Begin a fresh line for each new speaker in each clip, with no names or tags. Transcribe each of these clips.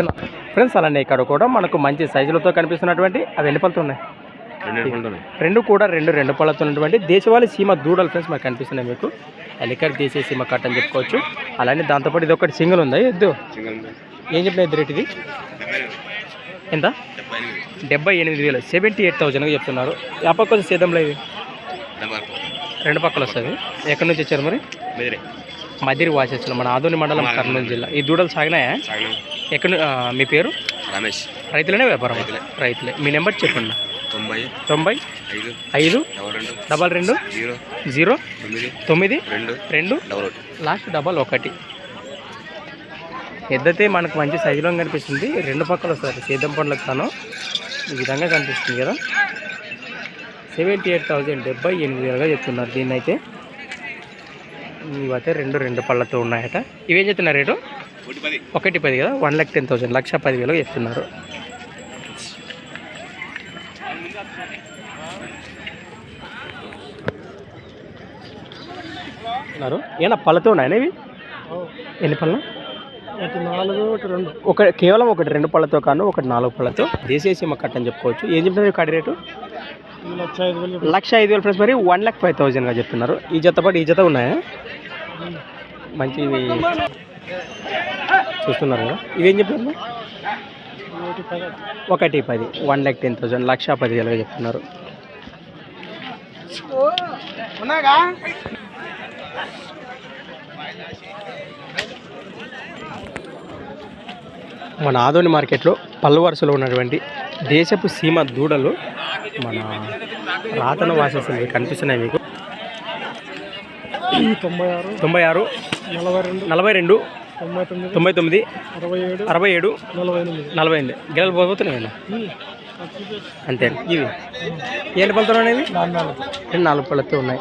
ఎలా? ఫ్రెండ్స్ అలానే ఇక్కడ కూడా మనకు మంచి సైజులతో కనిపిస్తున్నటువంటి అవి ఎన్ని పళ్ళతో ఉన్నాయి? రెండు కూడా రెండు రెండు పళ్ళతో ఉన్నటువంటి దేశవాళీ సీమ దూడలు ఫ్రెండ్స్ మనకు కనిపిస్తున్నాయి మీకు. అలికర్ దేశీయ సీమ కట్ అని చెప్పుకోవచ్చు. అలానే దాంతోపాటు ఇది ఒకటి సింగిల్ ఉందా? ఎద్దు ఏం చెప్పిన ఎద్దు రేట్ ఇది? ఎంత? డెబ్బై ఎనిమిది. వేలు. సెవెంటీ ఎయిట్ థౌజండ్గా చెప్తున్నారు. పక్క కొంచెం సేద్యంలో ఇది. రెండు పక్కలు వస్తుంది ఎక్కడి నుంచి వచ్చారు మరి? మదిరి. వాసేసిన మన ఆదోని మండలం కర్నూలు జిల్లా. ఈ దూడలు సాగినాయా? ఎక్కడ మీ పేరు?
రమేష్.
రైతులనే వ్యాపారం రైతులే. మీ నెంబర్ చెప్పండి.
తొంభై
తొంభై
ఐదు డబల్ రెండు జీరో తొమ్మిది రెండు
లాస్ట్ డబల్ ఒకటి. ఎద్దతే మనకు మంచి సైజులో కనిపిస్తుంది. రెండు పక్కల వస్తుంది సేద్యం పండ్లకు తాను ఈ విధంగా కనిపిస్తుంది కదా. సెవెంటీ ఎయిట్ థౌజండ్ డెబ్బై ఎనిమిది వేలుగా చెప్తున్నారు దీన్ని అయితే ఇవైతే రెండు రెండు పళ్ళతో ఉన్నాయట. ఇవేం చెప్తున్నారు రేటు?
ఒకటి పది.
కదా? వన్ ల్యాక్ టెన్ థౌసండ్ లక్ష పది వేలుగా చెప్తున్నారు. అన్నారు ఏనా పళ్ళతో ఉన్నాయా ఇవి? ఎన్ని పళ్ళు?
ఒకటి నాలుగు ఒకటి రెండు.
ఒక కేవలం ఒకటి రెండు పళ్ళతో కాను ఒకటి నాలుగు పళ్ళతో. దేశీయ సీమ కట్ అని చెప్పుకోవచ్చు. ఏం చెప్తున్నారు కడి రేటు?
లక్ష ఐదు వేలు
ఫ్రెండ్స్ మరి వన్ ల్యాక్ ఫైవ్ థౌజండ్గా చెప్తున్నారు. ఈ జత పాటు ఈ జత ఉన్నాయా? మంచి చూస్తున్నారు కదా. ఇవేం చెప్తున్నారు
ఒకటి పది.
వన్ ల్యాక్ టెన్ థౌసండ్ లక్ష పది వేలుగా చెప్తున్నారు. మన ఆదోని మార్కెట్లో పళ్ళు వరుసలో ఉన్నటువంటి దేశపు సీమ దూడలు మన రాతన వాసేసి కనిపిస్తున్నాయి మీకు?
తొంభై ఆరు
తొంభై ఆరు
నలభై రెండు
నలభై రెండు
తొంభై తొమ్మిది
తొంభై తొమ్మిది
అరవై ఏడు
అరవై ఏడు
నలభై ఎనిమిది.
నలభై ఎనిమిది. గిడలు పోతున్నాయి అంతే. ఇవి. ఏంటి పళ్ళతో అనేవి రెండు నాలుగు పళ్ళతో ఉన్నాయి.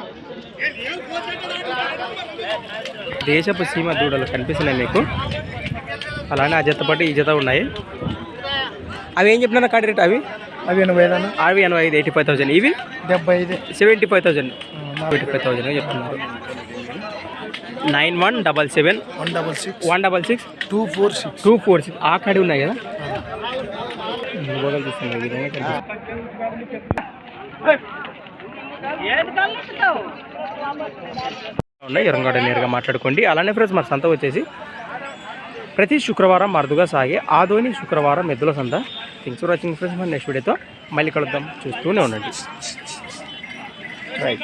దేశపు సీమ దూడలు కనిపిస్తున్నాయి మీకు? అలానే ఆ జత పాటు ఈ జత ఉన్నాయి. అవి ఏం చెప్పినా కాడి రేట్ అవి?
అవి ఎనభై ఐదు
అవి ఎనభై ఐదు ఎయిటీ ఫైవ్ థౌసండ్. ఇవి?
డెబ్బై ఐదు.
Seventy five thousand. Seventy five thousand చెప్తున్నారు. Nine one double seven.
One double six.
One double six.
Two four six.
Two four six. ఆ కాడి ఉన్నాయి కదా. ఉన్నాయి ఎరంగడ నేరుగా మాట్లాడుకోండి. అలానే ఫ్రెండ్స్ మన సంత వచ్చేసి ప్రతి శుక్రవారం అరుదుగా సాగే ఆదోని శుక్రవారం ఎద్దుల సంత. థ్యాంక్స్ ఫర్ వాచింగ్ ఫ్రెండ్స్ మరి నెక్స్ట్ వీడియోతో మళ్ళీ కలుద్దాం. చూస్తూనే ఉండండి. రైట్